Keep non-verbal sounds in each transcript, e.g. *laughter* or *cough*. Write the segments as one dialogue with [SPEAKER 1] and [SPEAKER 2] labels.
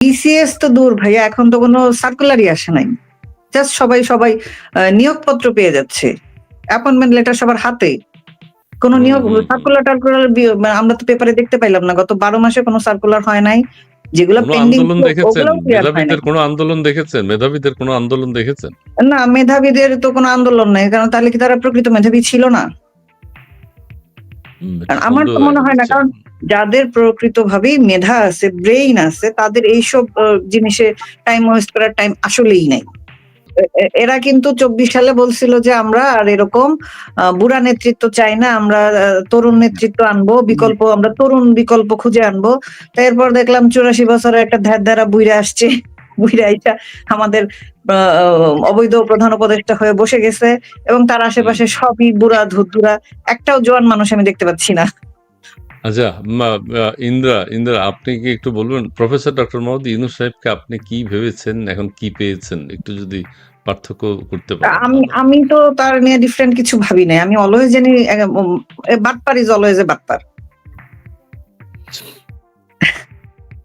[SPEAKER 1] BCS তো দূর ভাইয়া এখন তো কোনো সার্কুলারই আসে নাই। জাস্ট সবাই সবাই নিয়োগপত্র পেয়ে যাচ্ছে। অ্যাপয়েন্টমেন্ট লেটার সবার হাতে। কোনো নিয়োগ। সার্কুলার টার্কুলার আমরা তো পেপারে দেখতে পাইলাম না। গত বারো মাসে কোনো সার্কুলার হয় নাই। যেগুলো পেন্ডিং।
[SPEAKER 2] মেধাবীদের কোনো আন্দোলন দেখেছেন? মেধাবীদের কোনো আন্দোলন দেখেছেন?
[SPEAKER 1] না মেধাবীদের তো কোনো আন্দোলন নাই। কারণ তাহলে কি তারা প্রকৃত মেধাবী ছিল না? আর আমার তো মনে হয় না, কারণ যাদের প্রকৃত ভাবেই মেধা আছে ব্রেইন আছে তাদের এইসব জিনিসে টাইম ওয়েস্ট করার টাইম আসলেই নাই। এরা কিন্তু চব্বিশ সালে বলছিল যে আমরা আর এরকম বুড়া নেতৃত্ব চাই না আমরা তরুণ নেতৃত্ব আনব বিকল্প আমরা তরুণ বিকল্প খুঁজে আনব। তো এরপর দেখলাম চুরাশি বছরের একটা ধ্যার ধারা বুইরা আসছে। বুইরা আইসা আমাদের অবৈধ প্রধান উপদেষ্টা হয়ে বসে গেছে এবং তার আশেপাশে সবই বুড়া ধুতুরা একটাও জোয়ান মানুষ আমি দেখতে পাচ্ছি না।
[SPEAKER 2] আচ্ছা ইন্দ্রা ইন্দ্রা আপনি কি একটু বলবেন? প্রফেসর ডক্টর মোহাম্মদ ইউনুস সাহেবকে আপনি কি ভেবেছেন? এখন কি পেয়েছেন? একটু যদি পার্থক্য করতে পারেন।
[SPEAKER 1] আমি আমি তো তার নিয়ে ডিফারেন্ট কিছু ভাবি নাই। আমি অলওয়েজ জানি বাটপার ইজ অলওয়েজ এ বাটপার।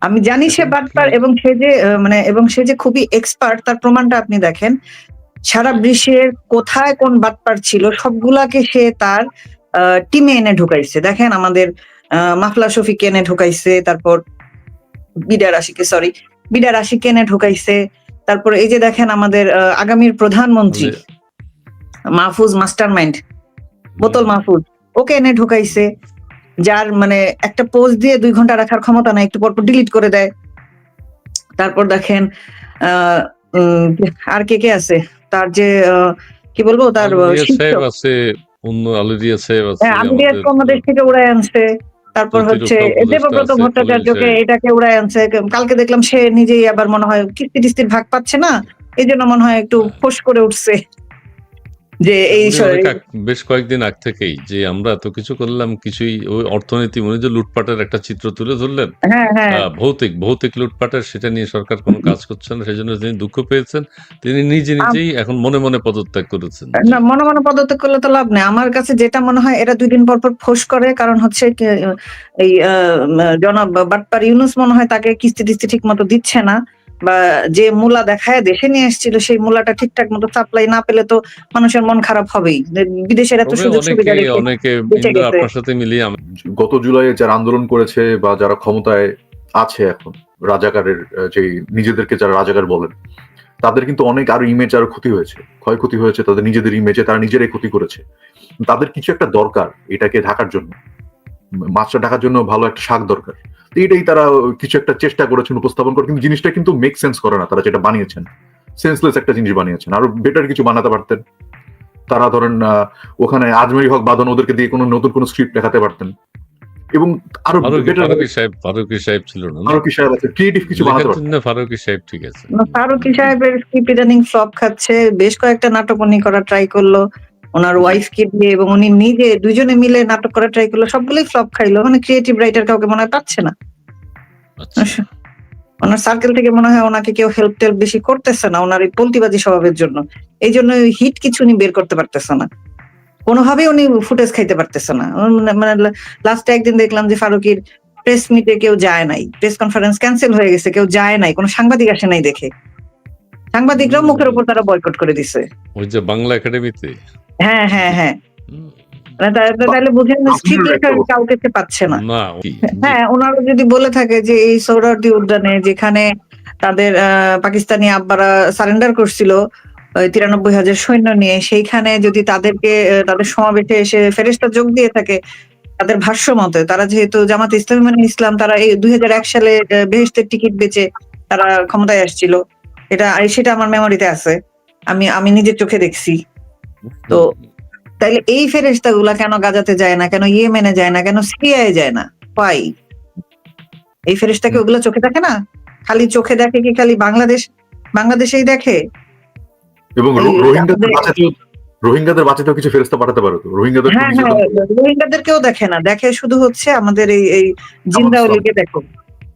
[SPEAKER 1] আমি জানি সে
[SPEAKER 2] এখন
[SPEAKER 1] বাটপার এবং সে যে মানে এবং সে যে খুবই এক্সপার্ট তার প্রমাণটা আপনি দেখেন। সারা বিশ্বের কোথায় কোন বাটপার ছিল সবগুলাকে সে তার টিমে এনে ঢুকাইছে। দেখেন আমাদের মাফলা শফিকে এনে ঢুকাইছে তারপর বিডা রাশিকে সরি বিডা রাশিকে এনে ঢুকাইছে। তারপর এই যে দেখেন আমাদের আগামীর প্রধানমন্ত্রী মাহফুজ মাস্টার মাইন্ড বোতল মাহফুজ ওকে এনে ঢুকাইছে। যার মানে একটা পোস্ট দিয়ে দুই ঘণ্টা রাখার ক্ষমতা নাই একটু পরপর ডিলিট করে দেয়। তারপর দেখেন আর কে কে আছে? তার যে কি বলব তার
[SPEAKER 2] আছে অন্য আলিরিয়া সাহেব আছে
[SPEAKER 1] হ্যাঁ
[SPEAKER 2] আমাদের-
[SPEAKER 1] থেকে উড়াই আনছে। তারপর হচ্ছে দেবব্রত ভট্টাচার্যকে এটাকে উড়াই আনছে। কালকে দেখলাম সে নিজেই আবার মনে হয় কিস্তি টিস্তির ভাগ পাচ্ছে না এই জন্য মনে হয় একটু
[SPEAKER 2] হ্যাঁ।
[SPEAKER 1] ফোস করে উঠছে। যে এই
[SPEAKER 2] বেশ কয়েকদিন আগ থেকেই যে আমরা এত কিছু করলাম কিছুই ওই অর্থনীতি উনি যে লুটপাটের একটা চিত্র তুলে ধরলেন।
[SPEAKER 1] হ্যাঁ হ্যাঁ।
[SPEAKER 2] ভৌতিক ভৌতিক লুটপাটের সেটা নিয়ে সরকার কোনো কাজ করছে না সেজন্য তিনি দুঃখ পেয়েছেন তিনি নিজে নিজেই এখন মনে মনে পদত্যাগ করেছেন।
[SPEAKER 1] না মনে মনে পদত্যাগ করলে তো লাভ নেই। আমার কাছে যেটা মনে হয় এরা দুই দিন পর পর ফোস করে কারণ হচ্ছে এই জনাব বাটপার ইউনুস মনে হয় তাকে কিস্তি টিস্তি ঠিক মতো দিচ্ছে না। বা যে মূলা দেখায় দেশে নিয়ে এসেছিল সেই মূলাটা ঠিকঠাক মতো সাপ্লাই না পেলে তো মানুষের মন খারাপ হবেই। বিদেশের এত সুযোগ সুবিধা
[SPEAKER 2] অনেকে আপনার সাথে মিলিয়ে
[SPEAKER 3] গত জুলাইয়ে যারা আন্দোলন করেছে বা যারা ক্ষমতায় আছে এখন রাজাকারের আহ, যে নিজেদেরকে যারা রাজাকার বলেন তাদের কিন্তু অনেক আরও ইমেজ আরও ক্ষতি হয়েছে। ক্ষয়ক্ষতি হয়েছে তাদের নিজেদের ইমেজে তারা নিজেরাই ক্ষতি করেছে। তাদের কিছু একটা দরকার এটাকে ঢাকার জন্য। মাছটা ঢাকার জন্য ভালো একটা শাক দরকার। তো এটাই তারা কিছু একটা চেষ্টা করেছেন উপস্থাপন করে কিন্তু জিনিসটা কিন্তু মেক সেন্স করে না তারা যেটা বানিয়েছেন। সেন্সলেস একটা জিনিস বানিয়েছেন। আরও বেটার কিছু বানাতে পারতেন। তারা ধরেন আহ, ওখানে আজমেরি হক বাদন ওদেরকে দিয়ে কোনো নতুন কোনো স্ক্রিপ্ট দেখাতে পারতেন। এবং আরও
[SPEAKER 2] ফারুকি
[SPEAKER 3] বেটার
[SPEAKER 2] ফারুকি সাহেব ফারুকি সাহেব ছিল না? না?
[SPEAKER 3] আরও কি সাহেব আছে ক্রিয়েটিভ কিছু বানাতে পারতেন।
[SPEAKER 2] জন্য ফারুকি সাহেব? ঠিক আছে।
[SPEAKER 1] ফারুকি সাহেবের স্ক্রিপ্ট ইদানিং ফ্লপ খাচ্ছে বেশ কয়েকটা নাটক উনি করার ট্রাই করল। ওনার ওয়াইফকে দিয়ে এবং উনি নিজে দুজনে মিলে নাটক করার ট্রাই করল সবগুলোই ফ্লপ খাইলো। মানে ক্রিয়েটিভ রাইটার কাউকে মনে হয় পাচ্ছে না।
[SPEAKER 2] আচ্ছা।
[SPEAKER 1] ওনার সার্কেল থেকে মনে হয় ওনাকে কেউ হেল্প টেল্প বেশি করতেছে না ওনার এই পল্টিবাজি স্বভাবের জন্য। এই জন্য হিট কিছু উনি বের করতে পারতেছে না। কোনোভাবেই উনি ফুটেজ খাইতে পারতেছে না। মানে লাস্টে একদিন দেখলাম যে ফারুকির প্রেস মিটে কেউ যায় নাই। প্রেস কনফারেন্স ক্যান্সেল হয়ে গেছে কেউ যায় নাই। কোনো সাংবাদিক আসে নাই দেখে। সাংবাদিকরাও মুখের উপর তারা বয়কট করে দিছে।
[SPEAKER 2] ওই যে বাংলা একাডেমিতে
[SPEAKER 1] হ্যাঁ হ্যাঁ হ্যাঁ। মানে তাহলে বুঝেন কাউকে সে পাচ্ছে না।
[SPEAKER 2] না
[SPEAKER 1] হ্যাঁ ওনারা যদি বলে থাকে যে এই সৌরার্দি উদ্যানে যেখানে তাদের আহ, পাকিস্তানি আব্বারা সারেন্ডার করছিল ওই তিরানব্বই হাজার সৈন্য নিয়ে সেইখানে যদি তাদেরকে আহ, তাদের সমাবেশে এসে ফেরেস্তা যোগ দিয়ে থাকে তাদের ভাষ্য মতে তারা যেহেতু জামাত ইসলামী মানে ইসলাম তারা এই দুই হাজার এক সালে আহ, বেহেশতের টিকিট বেচে তারা ক্ষমতায় আসছিল। এটা সেটা আমার মেমোরিতে আছে। আমি আমি নিজের চোখে দেখছি। তো তাইলে এই ফেরেস্তা গুলা কেন গাজাতে যায় না? কেন ইয়েমেনে যায় না? কেন সিরিয়ায় যায় না? পাই এই ফেরেস্তাকে ওগুলো চোখে দেখে না? খালি চোখে দেখে কি খালি বাংলাদেশ বাংলাদেশেই দেখে?
[SPEAKER 3] এবং রোহিঙ্গাদের বাঁচাতেও রোহিঙ্গাদের বাঁচাতেও কিছু ফেরস্তা পাঠাতে পারো তো? রোহিঙ্গাদের
[SPEAKER 1] হ্যাঁ হ্যাঁ রোহিঙ্গাদেরকেও দেখে না। দেখে শুধু হচ্ছে আমাদের এই এই জিন্দাউলিকে দেখো।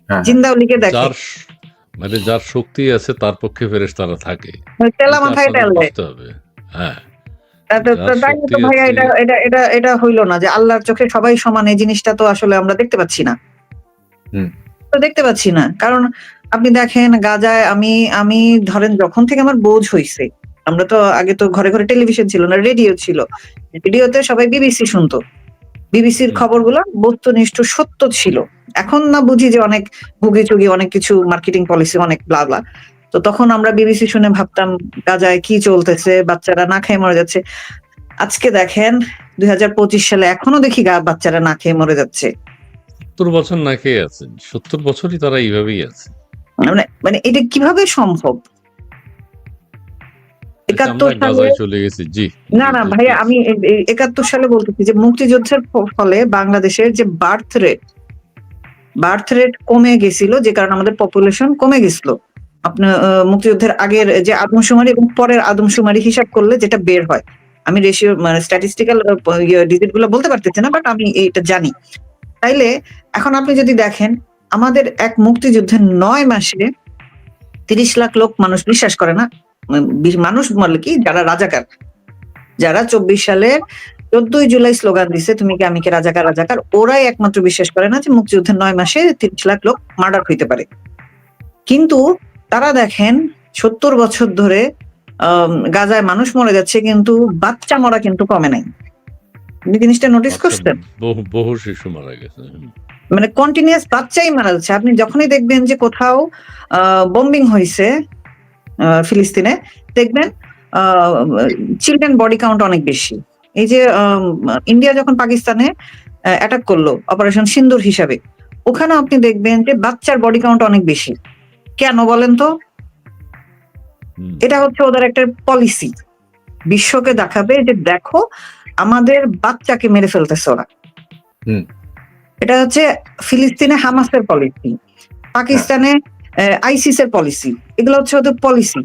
[SPEAKER 3] হ্যাঁ
[SPEAKER 1] জিন্দাউলিকে দেখে।
[SPEAKER 2] যার মানে যার শক্তি আছে তার পক্ষে ফেরেস তারা থাকে
[SPEAKER 1] তেলা মাথায় তেল দেয়।
[SPEAKER 2] হবে। হ্যাঁ।
[SPEAKER 1] ভাইয়া এটা এটা এটা এটা হইল না যে আল্লাহর চোখে সবাই সমান এই জিনিসটা তো আসলে আমরা দেখতে পাচ্ছি না। তো দেখতে পাচ্ছি না। কারণ আপনি দেখেন গাজায় আমি আমি ধরেন যখন থেকে আমার বোঝ হইছে আমরা তো আগে তো ঘরে ঘরে টেলিভিশন ছিল না রেডিও ছিল। রেডিওতে সবাই বিবিসি শুনতো। বিবিসির। খবরগুলো বস্তুনিষ্ঠ সত্য ছিল। এখন না বুঝি যে অনেক ভুগি চুগি অনেক কিছু মার্কেটিং পলিসি অনেক ব্লা ব্লা তো তখন আমরা বিবিসি শুনে ভাবতাম গাজায় কি চলতেছে বাচ্চারা না খেয়ে মরে যাচ্ছে। আজকে দেখেন দুই হাজার পঁচিশ সালে এখনও দেখি গা বাচ্চারা না খেয়ে মরে যাচ্ছে।
[SPEAKER 2] সত্তর বছর না খেয়ে আছেন সত্তর বছরই তারা এইভাবেই আছে।
[SPEAKER 1] মানে মানে এটা কীভাবে সম্ভব?
[SPEAKER 2] চলে গেছি জি।
[SPEAKER 1] না না ভাইয়া আমি একাত্তর সালে বলতেছি যে মুক্তিযুদ্ধের ফলে বাংলাদেশের যে বার্থ রেট বার্থ রেট কমে গেছিল যে কারণে আমাদের পপুলেশন কমে গেছিল। আপনার মুক্তিযুদ্ধের আগের যে আদমশুমারি এবং পরের আদমশুমারি হিসাব করলে যেটা বের হয়। আমি রেশিও মানে স্ট্যাটিস্টিক্যাল ডিজিটগুলো বলতে পারতেছি না বাট আমি এটা জানি। তাইলে এখন আপনি যদি দেখেন, আমাদের এক মুক্তিযুদ্ধের নয় মাসে তিরিশ লাখ লোক মানুষ বিশ্বাস করে না। মানুষ বলে কি, যারা রাজাকার। যারা চব্বিশ সালের চোদ্দই জুলাই স্লোগান দিছে, তুমি কি, আমি কি রাজাকার রাজাকার? ওরাই একমাত্র বিশ্বাস করে না যে মুক্তিযুদ্ধের নয় মাসে তিরিশ লাখ লোক মার্ডার হইতে পারে। কিন্তু তারা দেখেন সত্তর বছর ধরে গাজায় মানুষ মরে যাচ্ছে কিন্তু বাচ্চা মরা কিন্তু কমে নাই। জিনিসটা নোটিস করছেন?
[SPEAKER 2] বহু শিশু মারা গেছে
[SPEAKER 1] মানে কন্টিনিউয়াস বাচ্চাই মারা যাচ্ছে। আপনি যখনই দেখবেন যে কোথাও বোম্বিং হয়েছে ফিলিস্তিনে দেখবেন চিলড্রেন বডি কাউন্ট অনেক বেশি। এই যে ইন্ডিয়া যখন পাকিস্তানে অ্যাটাক করল অপারেশন সিন্দুর হিসাবে ওখানে আপনি দেখবেন যে বাচ্চার বডি কাউন্ট অনেক বেশি। কেন বলেন তো? এটা হচ্ছে ওদের একটা পলিসি বিশ্বকে দেখাবে যে দেখো আমাদের বাচ্চাকে মেরে ফেলতেছে ওরা। এটা হচ্ছে ফিলিস্তিনে হামাসের পলিসি পাকিস্তানে আইসিস এর পলিসি এগুলো হচ্ছে ওদের পলিসি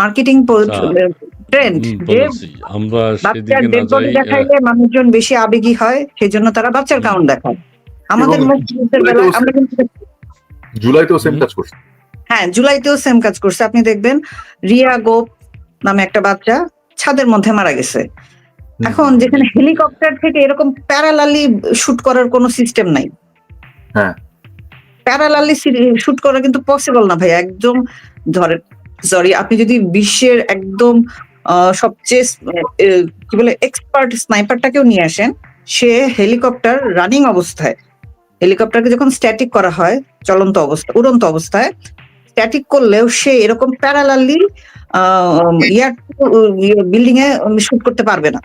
[SPEAKER 1] মার্কেটিং। ট্রেন্ড
[SPEAKER 2] আমরা
[SPEAKER 1] বাচ্চার
[SPEAKER 2] সেদিকে না
[SPEAKER 1] ডেড
[SPEAKER 2] যাই
[SPEAKER 1] দেখাইলে মানুষজন বেশি আবেগী হয় সেই জন্য তারা বাচ্চার কাউন্ট দেখায়। আমাদের আমরা কিন্তু
[SPEAKER 3] জুলাইতেও সেম কাজ করছে।
[SPEAKER 1] হ্যাঁ জুলাইতেও সেম কাজ করছে। আপনি দেখবেন রিয়া গোপ নামে একটা বাচ্চা ছাদের মধ্যে মারা গেছে। এখন যেখানে হেলিকপ্টার থেকে এরকম প্যারালালি শুট করার কোনো সিস্টেম নাই।
[SPEAKER 3] হ্যাঁ।
[SPEAKER 1] প্যারালালি শুট করা কিন্তু পসিবল না ভাই একদম ধরেন সরি আপনি যদি বিশ্বের একদম সবচেয়ে কি বলে এক্সপার্ট স্নাইপারটাকেও নিয়ে আসেন সে হেলিকপ্টার রানিং অবস্থায়। হেলিকপ্টারকে যখন স্ট্যাটিক করা হয় চলন্ত অবস্থা উড়ন্ত অবস্থায় স্ট্যাটিক করলেও সে এরকম প্যারালালি ইয়ার বিল্ডিং এ শুট করতে পারবে না।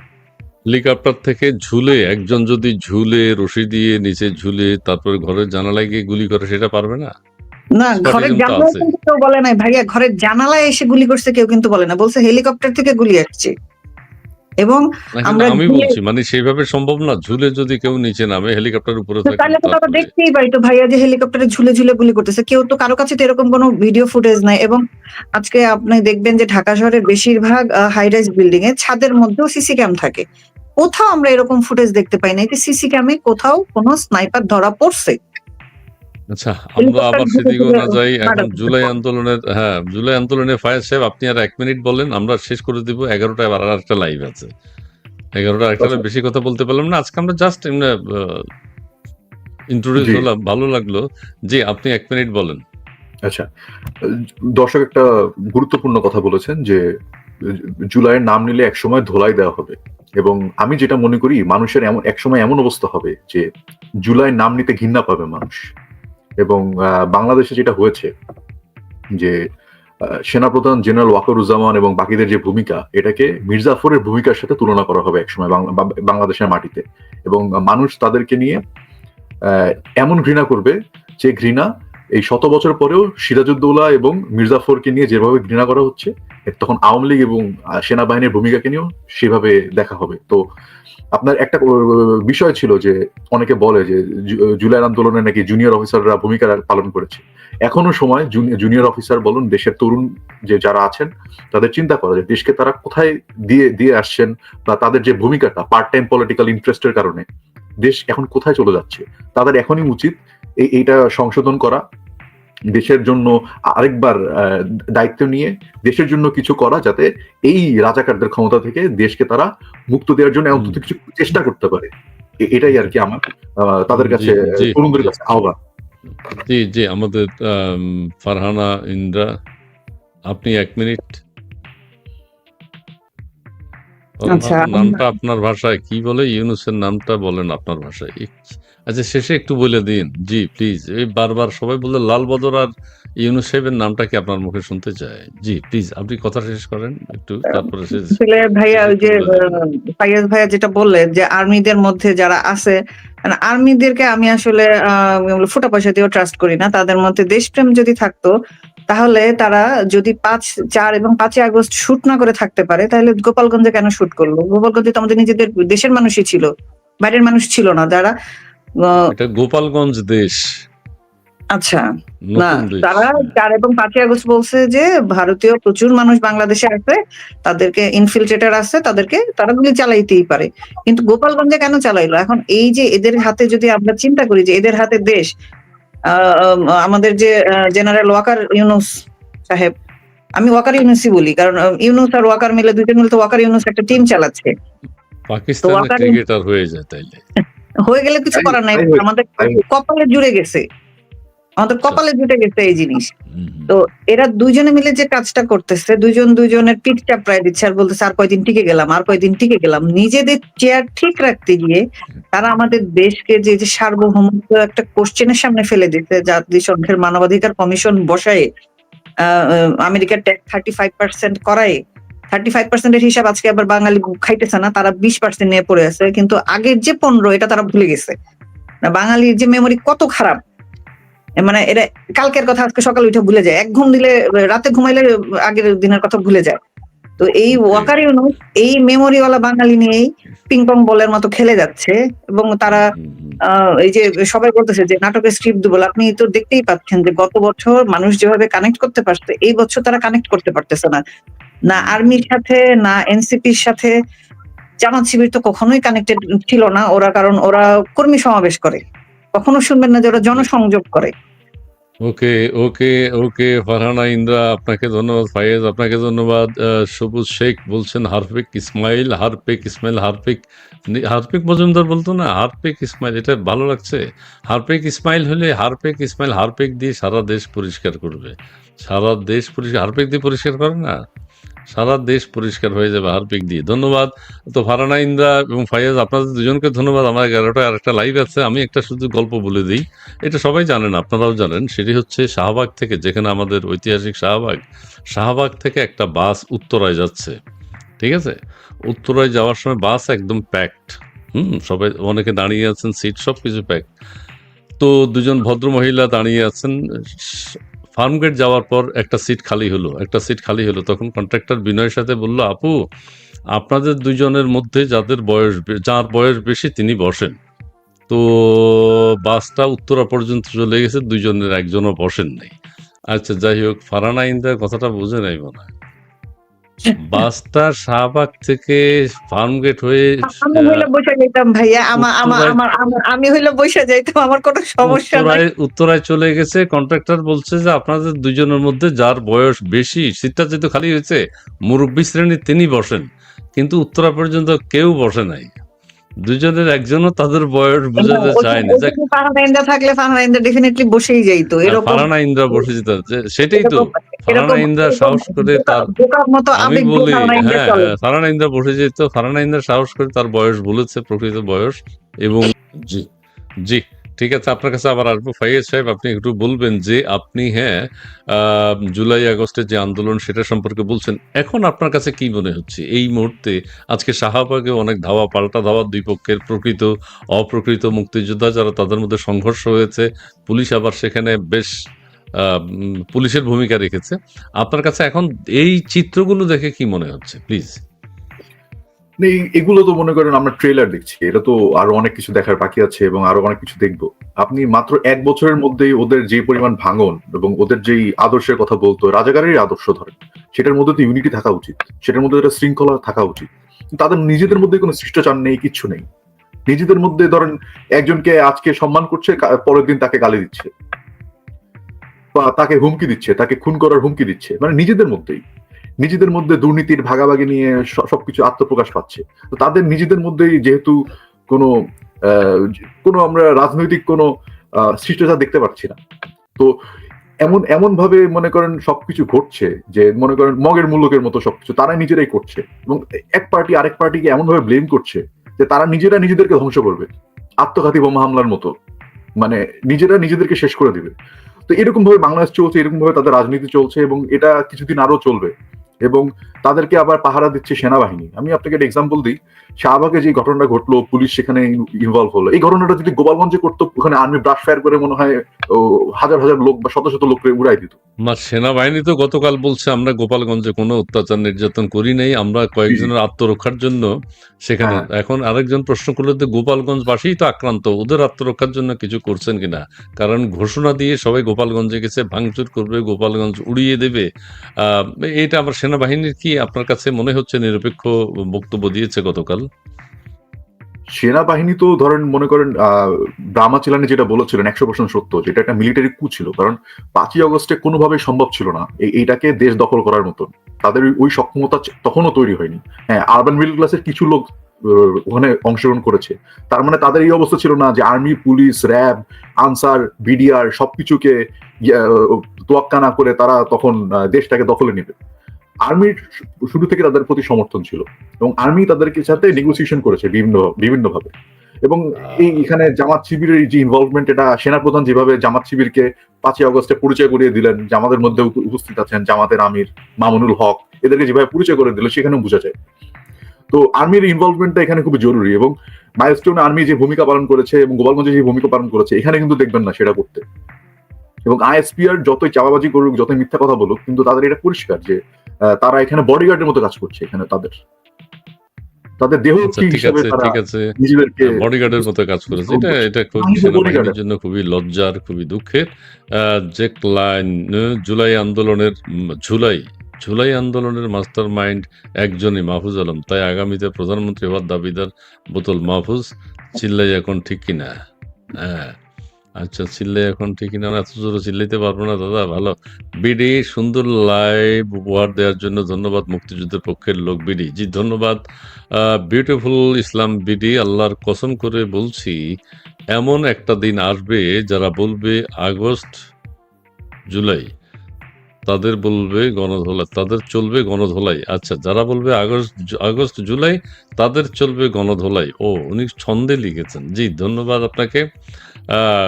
[SPEAKER 2] হেলিকপ্টার থেকে ঝুলে একজন যদি ঝুলে রশি দিয়ে নিচে ঝুলে তারপরে ঘরের জানালায় গিয়ে গুলি করে সেটা পারবে না?
[SPEAKER 1] না ঘরের জানালায় কিন্তু কেউ বলে নাই। ভাইয়া ঘরের জানালায় এসে গুলি করছে কেউ কিন্তু বলে না। বলছে হেলিকপ্টার থেকে গুলি আসছে। এবং আমরা
[SPEAKER 2] আমি বলছি? মানে সেইভাবে সম্ভব না ঝুলে যদি কেউ নিচে নামে হেলিকপ্টার উপরে থাকে
[SPEAKER 1] তাহলে তো
[SPEAKER 2] তারপরে-
[SPEAKER 1] দেখতেই পাইতো ভাইয়া যে হেলিকপ্টারে ঝুলে ঝুলে গুলি করতেছে কেউ তো কারও কাছে তো এরকম কোনো ভিডিও ফুটেজ নাই। এবং আজকে আপনি দেখবেন যে ঢাকা শহরের বেশিরভাগ হাই রাইজ বিল্ডিং এ ছাদের মধ্যেও সিসি ক্যাম থাকে। কোথাও আমরা এরকম ফুটেজ দেখতে পাই না যে সিসি ক্যামে কোথাও কোনো স্নাইপার ধরা পড়ছে।
[SPEAKER 2] আচ্ছা আমরা আবার সেদিকেও না যাই এখন জুলাই আন্দোলনের হ্যাঁ জুলাই আন্দোলনের ফায়ার সাহেব আপনি আর এক মিনিট বলেন আমরা শেষ করে দিব এগারোটায় আর একটা লাইভ আছে। এগারোটা একটা
[SPEAKER 3] আচ্ছা।
[SPEAKER 2] বেশি কথা বলতে পারলাম না। আজকে আমরা জাস্ট এমনি ইন্ট্রোডিউস। হলাম ভালো লাগল। যে আপনি এক মিনিট বলেন।
[SPEAKER 3] আচ্ছা দর্শক একটা গুরুত্বপূর্ণ কথা বলেছেন যে জুলাইয়ের নাম নিলে একসময় ধোলাই দেওয়া হবে। এবং আমি যেটা মনে করি মানুষের এমন একসময় এমন অবস্থা হবে যে জুলাই নাম নিতে ঘৃণা পাবে মানুষ। এবং বাংলাদেশে যেটা হয়েছে যে সেনাপ্রধান জেনারেল ওয়াকরুজ্জামান এবং বাকিদের যে ভূমিকা, এটাকে মির্জাফরের ভূমিকার সাথে তুলনা করা হবে একসময় বাংলাদেশের মাটিতে। এবং মানুষ তাদেরকে নিয়ে এমন ঘৃণা করবে যে ঘৃণা এই শত বছর পরেও সিরাজউদ্দৌলা এবং মির্জাফরকে নিয়ে যেভাবে ঘৃণা করা হচ্ছে, তখন আওয়ামী লীগ এবং সেনাবাহিনীর ভূমিকাকে নিয়েও সেভাবে দেখা হবে। তো আপনার একটা বিষয় ছিল যে অনেকে বলে যে জুলাই আন্দোলনে নাকি জুনিয়র অফিসাররা ভূমিকা পালন করেছে। এখনও সময় জুনিয়র অফিসার বলুন, দেশের তরুণ যে যারা আছেন, তাদের চিন্তা করা যে দেশকে তারা কোথায় দিয়ে দিয়ে আসছেন বা তাদের যে ভূমিকাটা পার্ট টাইম পলিটিক্যাল ইন্টারেস্টের কারণে, দেশ এখন কোথায় চলে যাচ্ছে, তাদের এখনই উচিত এই, এইটা সংশোধন করা। দেশের জন্য আরেকবার আহ, দায়িত্ব নিয়ে দেশের জন্য কিছু করা যাতে এই রাজাকারদের ক্ষমতা থেকে দেশকে তারা মুক্ত দেওয়ার জন্য অন্তত কিছু চেষ্টা করতে পারে। এটাই আর কি আমার আহ, তাদের কাছে তরুণদের কাছে আহ্বান।
[SPEAKER 2] জি জি আমাদের আম, ফারহানা ইন্দ্রা আপনি এক মিনিট।
[SPEAKER 1] আচ্ছা,
[SPEAKER 2] নামটা আপনার ভাষায় কি বলে? ইউনুসের নামটা বলেন আপনার ভাষায়। আচ্ছা শেষে একটু বলে দিন। জি প্লিজ এই বারবার সবাই বলে লাল বদর আর ইউনুস সাহেবের নামটা কি আপনার মুখে শুনতে চায়? জি প্লিজ আপনি কথা শেষ করেন একটু তারপরে
[SPEAKER 1] আসলে ভাইয়া ওই যে ফাইয়াজ ভাইয়া যেটা বললেন যে আর্মিদের মধ্যে যারা আছে মানে আর্মিদেরকে আমি আসলে ফুটা পয়সা দিয়েও ট্রাস্ট করি না। তাদের মধ্যে দেশপ্রেম যদি থাকতো তাহলে তারা যদি পাঁচ চার এবং পাঁচই আগস্ট শুট না করে থাকতে পারে তাহলে গোপালগঞ্জে কেন শুট করল? গোপালগঞ্জে তো আমাদের নিজেদের দেশের মানুষই ছিল বাইরের মানুষ ছিল না। যারা
[SPEAKER 2] এটা গোপালগঞ্জ দেশ।
[SPEAKER 1] আচ্ছা। না তারা চার এবং পাঁচই আগস্ট বলছে যে ভারতীয় প্রচুর মানুষ বাংলাদেশে আছে তাদেরকে ইনফিলট্রেটার আছে তাদেরকে তারা গুলি চালাইতেই পারে। কিন্তু গোপালগঞ্জে কেন চালাইলো? এখন এই যে এদের হাতে যদি আমরা চিন্তা করি যে এদের হাতে দেশ আমাদের যে জেনারেল ওয়াকার ইউনুস সাহেব আমি ওয়াকার ইউনুসই বলি কারণ ইউনুস আর ওয়াকার মিলে দুজন মিলে তো ওয়াকার ইউনুস একটা টিম চালাচ্ছে।
[SPEAKER 2] পাকিস্তানের ক্রিকেটার হয়ে যায় তাইলে। *laughs*
[SPEAKER 1] হয়ে গেলে কিছু করার নাই। আমাদের কপালে জুড়ে গেছে। আমাদের কপালে জুটে গেছে এই জিনিস। তো এরা দুজনে মিলে যে কাজটা করতেছে দুজন দুজনের পিঠ চাপড়ায় দিচ্ছে আর বলতেছে আর কয়দিন টিকে গেলাম আর কয়দিন টিকে গেলাম। নিজেদের চেয়ার ঠিক রাখতে গিয়ে তারা আমাদের দেশকে যে যে সার্বভৌমত্ব একটা কোশ্চেনের সামনে ফেলে দিতে জাতিসংঘের মানবাধিকার কমিশন বসায় আমেরিকার ট্যাক্স থার্টি ফাইভ পার্সেন্ট করায় থার্টি ফাইভ পার্সেন্টের হিসাব আজকে আবার বাঙালি খাইতেছে না তারা বিশ পার্সেন্ট নিয়ে পড়ে আছে। কিন্তু আগের যে পনেরো এটা তারা ভুলে গেছে। বাঙালির যে মেমোরি কত খারাপ। মানে এটা কালকের কথা আজকে সকালে উঠে ভুলে যায়। এক ঘুম দিলে রাতে ঘুমাইলে আগের দিনের কথা ভুলে যায়। তো এই ওয়াকার ইউনুস এই মেমোরিওয়ালা বাঙালি নিয়েই পিং পং বলের মতো খেলে যাচ্ছে এবং তারা এই যে সবাই বলতেছে যে নাটকের স্ক্রিপ্ট দেবো। আপনি তো দেখতেই পাচ্ছেন যে গত বছর মানুষ যেভাবে কানেক্ট করতে পারছে এই বছর তারা কানেক্ট করতে পারতেছে না। না আর্মির সাথে, না এনসিপির সাথে, জামাত শিবির তো কখনোই কানেক্টেড ছিল না। ওরা, কারণ ওরা কর্মী সমাবেশ করে। কখনো শুনবেন না যে ওরা জনসংযোগ করে।
[SPEAKER 2] ওকে ওকে ওকে, ফারহানা, ইন্দ্রা, আপনাকে ধন্যবাদ। ফায়েজ, আপনাকে ধন্যবাদ। সবুজ শেখ বলছেন Harpic Ismail Harpic Ismail Harpic Harpic Majumder বলতো না? হারপিক ইসমাইল, এটা ভালো লাগছে। হারপিক ইসমাইল হলে হারপিক ইসমাইল হারপিক দিয়ে সারা দেশ পরিষ্কার করবে। সারা দেশ পরিষ্কার হারপিক দিয়ে পরিষ্কার করে না? সারা দেশ পরিষ্কার হয়ে যাবে হারপিক দিয়ে। ধন্যবাদ। তো ফারানা ইন্দ্রা এবং ফাইয়াজ, আপনাদের দুজনকে ধন্যবাদ। আমার এগারোটায় আরেকটা লাইভ আছে। আমি একটা শুধু গল্প বলে দিই। এটা সবাই জানেন, আপনারাও জানেন। সেটি হচ্ছে শাহবাগ থেকে, যেখানে আমাদের ঐতিহাসিক শাহবাগ শাহবাগ থেকে একটা বাস উত্তরায় যাচ্ছে। ঠিক আছে? উত্তরায় যাওয়ার সময় বাস একদম প্যাকড হুম, সবাই অনেকে দাঁড়িয়ে আছেন সিট সব কিছু প্যাক তো দুজন ভদ্র মহিলা দাঁড়িয়ে আছেন ফার্মগেট যাওয়ার পর একটা সিট খালি হলো। একটা সিট খালি হলো। তখন কন্ট্রাক্টর বিনয়ের সাথে বলল, আপু, আপনাদের দুজনের মধ্যে যাদের বয়স যার বয়স বেশি তিনি বসেন। তো বাসটা উত্তরা পর্যন্ত চলে গেছে দুজনের একজনও বসেন নাই আচ্ছা যাই হোক, ফারানা ইন্দার কথাটা বুঝে নাই মনে হয়। বাসটা শাহবাগ থেকে ফার্মগেট হয়ে
[SPEAKER 1] আমি হইলে বসে যাইতাম ভাইয়া। আমার আমার আমার আমি হইলে বসে যাইতাম আমার কোনো সমস্যা নাই।
[SPEAKER 2] উত্তরায় উত্তরায় চলে গেছে। কন্ট্রাক্টর বলছে যে আপনাদের দুজনের মধ্যে যার বয়স বেশি সিটটা যেহেতু খালি হয়েছে মুরব্বী শ্রেণি তিনি বসেন। কিন্তু উত্তরা পর্যন্ত কেউ বসে নাই। দুজনের একজনও তাদের বয়স বোঝাতে চায়নি। যে
[SPEAKER 1] ফারহানা ইন্দ্রা থাকলে ফারহানা ইন্দ্রা ডেফিনেটলি বসেই যাইতো এরকম
[SPEAKER 2] ফারানা ইন্দ্রা বসে যেত যে- সেটাই তো। ফারানা ইন্দ্রা সাহস করে তার
[SPEAKER 1] বোকার মতো
[SPEAKER 2] আমি বলি হ্যাঁ
[SPEAKER 1] চলে।
[SPEAKER 2] হ্যাঁ, ফারহানা ইন্দ্রা বসে যেত ফারহানা ইন্দ্রা সাহস করে তার বয়স বলেছে প্রকৃত বয়স এবং জি। জি। ঠিক আছে, আপনার কাছে আবার আসব। ফাইয়াজ সাহেব, আপনি একটু বলবেন যে আপনি হ্যাঁ জুলাই আগস্টের যে আন্দোলন সেটা সম্পর্কে বলছেন, এখন আপনার কাছে কি মনে হচ্ছে? এই মুহূর্তে আজকে শাহবাগে অনেক ধাওয়া, পাল্টা ধাওয়া, দুই পক্ষের প্রকৃত, অপ্রকৃত মুক্তিযোদ্ধা যারা তাদের মধ্যে সংঘর্ষ হয়েছে, পুলিশ আবার সেখানে বেশ পুলিশের ভূমিকা রেখেছে। আপনার কাছে এখন এই চিত্রগুলো দেখে কি মনে হচ্ছে? প্লিজ।
[SPEAKER 3] এগুলো তো মনে করেন আমরা ট্রেলার দেখছি। এটা তো আরও অনেক কিছু দেখার বাকি আছে এবং আরও অনেক কিছু দেখব। আপনি মাত্র এক বছরের মধ্যেই ওদের যে পরিমাণ ভাঙন এবং ওদের যেই আদর্শের কথা বলতো, রাজাকারেরই আদর্শ ধরেন, সেটার মধ্যে তো ইউনিটি থাকা উচিত। সেটার মধ্যে একটা শৃঙ্খলা থাকা উচিত। তাদের নিজেদের মধ্যে কোনো শিষ্টাচার নেই, কিচ্ছু নেই। নিজেদের মধ্যে ধরেন একজনকে আজকে সম্মান করছে পরের দিন তাকে গালি দিচ্ছে। বা তাকে হুমকি দিচ্ছে, তাকে খুন করার হুমকি দিচ্ছে। মানে নিজেদের মধ্যেই। নিজেদের মধ্যে দুর্নীতির ভাগাভাগি নিয়ে সবকিছু আত্মপ্রকাশ পাচ্ছে। তো তাদের নিজেদের মধ্যেই যেহেতু কোনো কোনো আমরা রাজনৈতিক কোনো শিষ্টাচার দেখতে পাচ্ছি না। তো এমন এমন ভাবে মনে করেন সবকিছু ঘটছে যে মনে করেন মগের মূল্যকের মতো সবকিছু তারা নিজেরাই করছে এবং এক পার্টি আরেক পার্টিকে এমন ভাবে ব্লেম করছে যে তারা নিজেরা নিজেদেরকে ধ্বংস করবে। আত্মঘাতী বোমা হামলার মতো। মানে নিজেরা নিজেদেরকে শেষ করে দিবে। তো এরকম ভাবে বাংলাদেশ চলছে এরকম ভাবে তাদের রাজনীতি চলছে এবং এটা কিছুদিন আরও চলবে। এবং তাদেরকে আবার পাহারা দিচ্ছে সেনাবাহিনী। আমি আপনাকে একটা এক্সাম্পল দিই। শাহবাগে যে ঘটনাটা ঘটলো, পুলিশ সেখানে ইনভলভ হলো। এই ঘটনাটা যদি গোপালগঞ্জে করতো, ওখানে আর্মি ব্রাশ ফায়ার করে মনে হয় হাজার হাজার লোক বা শত শত লোককে উড়াই দিত।
[SPEAKER 2] না সেনাবাহিনী তো গতকাল বলছে আমরা গোপালগঞ্জে কোনো অত্যাচার নির্যাতন করি নাই আমরা কয়েকজনের আত্মরক্ষার জন্য সেখানে।
[SPEAKER 3] হ্যাঁ।
[SPEAKER 2] এখন আরেকজন প্রশ্ন করল যে গোপালগঞ্জবাসীই তো আক্রান্ত ওদের আত্মরক্ষার জন্য কিছু করছেন কিনা? কারণ ঘোষণা দিয়ে সবাই গোপালগঞ্জে গেছে ভাঙচুর করবে গোপালগঞ্জ উড়িয়ে দেবে। আহ, এটা আমার সেনাবাহিনীর কি আপনার কাছে মনে হচ্ছে নিরপেক্ষ বক্তব্য দিয়েছে গতকাল?
[SPEAKER 3] সেনাবাহিনী তো ধরেন মনে করেন, আহ, ব্রাহ্মা চিলানি যেটা বলেছিলেন, একশো পার্সেন্ট সত্য, যেটা একটা মিলিটারি কু ছিল, কারণ পাঁচই অগস্টে কোনোভাবেই সম্ভব ছিল না এই- এইটাকে দেশ দখল করার মতন। তাদের ওই- সক্ষমতা তখনও তৈরি হয়নি। হ্যাঁ আরবান মিডল ক্লাসের কিছু লোক ওখানে অংশগ্রহণ করেছে। তার মানে তাদের এই অবস্থা ছিল না যে army police RAB Ansar BDR সবকিছুকে তোয়াক্কা না করে তারা তখন দেশটাকে দখলে নেবে। আর্মির শুরু থেকে তাদের প্রতি সমর্থন ছিল এবং আর্মি তাদেরকে সাথে নেগোসিয়েশন করেছে বিভিন্ন বিভিন্ন ভাবে এবং এই এখানে জামাত শিবিরের যে ইনভলভমেন্ট এটা সেনাপ্রধান যেভাবে জামাত শিবিরকে পাঁচই আগস্টে পরিচয় করিয়ে দিলেন জামাতের মধ্যে উপস্থিত আছেন জামাতের আমির মামুনুল হক এদেরকে যেভাবে পরিচয় করে দিল সেখানেও বোঝা যায়। তো আর্মির ইনভলভমেন্টটা এখানে খুব জরুরি এবং মাইলস্টোন আর্মি যে ভূমিকা পালন করেছে এবং গোপালগঞ্জে যে ভূমিকা পালন করেছে এখানে কিন্তু দেখবেন না সেটা করতে। এবং আইএসপিআর যতই চাপাবাজি করুক যতই মিথ্যা কথা বলুক কিন্তু তাদের এটা পরিষ্কার যে তারা এখানে বডিগার্ডের মতো কাজ করছে এখানে তাদের। তাদের দেহ
[SPEAKER 2] আচ্ছা ঠিক আছে ঠিক আছে। বডিগার্ডের মতো কাজ করেছে। এটা এটা খুব সেনাবাহিনীর জন্য খুবই লজ্জার খুবই দুঃখের। আহ, যে ক্লাইন জুলাই আন্দোলনের ঝুলাই ঝুলাই আন্দোলনের মাস্টার মাইন্ড একজনই মাহফুজ আলম। তাই আগামীতে প্রধানমন্ত্রী হওয়ার দাবিদার বোতল মাহফুজ চিল্লাই এখন ঠিক কিনা। হ্যাঁ। আচ্ছা চিল্লাই এখন ঠিক না, এত জোরে চিল্লাইতে পারব না দাদা, ভালো। বিডি, সুন্দর লাইভ উপহার দেওয়ার জন্য ধন্যবাদ মুক্তিযুদ্ধের পক্ষের লোক বিডি। জি, ধন্যবাদ। বিউটিফুল ইসলাম বিডি, আল্লাহর কসম করে বলছি, এমন একটা দিন আসবে যারা বলবে আগস্ট, জুলাই। তাদের বলবে গণধোলাই, তাদের চলবে গণধোলাই। আচ্ছা যারা বলবে আগস্ট আগস্ট, জুলাই, তাদের চলবে গণধোলাই। ও, উনি ছন্দে লিখেছেন। জি, ধন্যবাদ আপনাকে।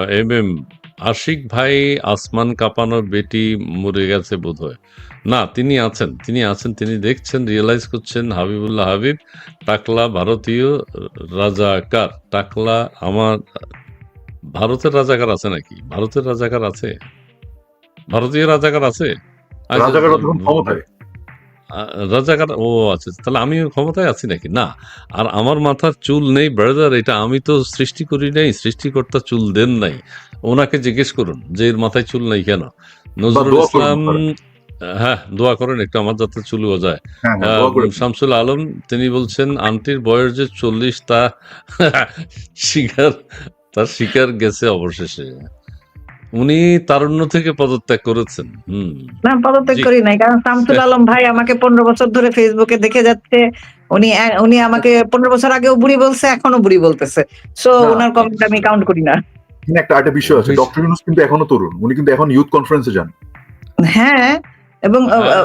[SPEAKER 2] এম এম আশিক ভাই আসমান কাঁপানো বেটি মরে গেছে বোধহয়। না তিনি আছেন তিনি আছেন তিনি দেখছেন রিয়েলাইজ করছেন হাবিবুল্লাহ হাবিব টাকলা ভারতীয় রাজাকার টাকলা আমার ভারতের রাজাকার আছে নাকি? ভারতের রাজাকার আছে? ভারতীয় রাজাকার আছে? আচ্ছা,
[SPEAKER 3] রাজাকার
[SPEAKER 2] রাজাকার ও আচ্ছা তাহলে আমি ক্ষমতায় আছি নাকি? না আর আমার মাথার চুল নেই ব্রাদার এটা আমি তো সৃষ্টি করি নাই সৃষ্টিকর্তা চুল দেন নাই। ওনাকে জিজ্ঞেস করুন যে এর মাথায় চুল নেই কেন? নজরুল ইসলাম হ্যাঁ দোয়া করেন একটু আমার যাতে চুল গজায়।
[SPEAKER 3] হ্যাঁ হ্যাঁ,
[SPEAKER 2] শামসুল আলম তিনি বলছেন আন্টির বয়স যে চল্লিশ তা শিকার তার শিকার গেছে অবশেষে। উনি তারুণ্য থেকে পদত্যাগ করেছেন হুম।
[SPEAKER 1] না পদত্যাগ। করি নাই কারণ শামসুল আলম ভাই আমাকে পনেরো বছর ধরে ফেসবুকে দেখে যাচ্ছে উনি উনি আমাকে পনেরো বছর আগেও বুড়ি বলছে এখনও বুড়ি বলতেছে। সো ওনার কমেন্ট আমি কাউন্ট করি না।
[SPEAKER 3] একটা একটা বিষয় আছে ডক্টর ইউনুস কিন্তু এখনও তরুণ উনি কিন্তু এখন ইউথ কনফারেন্সে যান।
[SPEAKER 1] হ্যাঁ এবং আহ,
[SPEAKER 2] হ্যাঁ,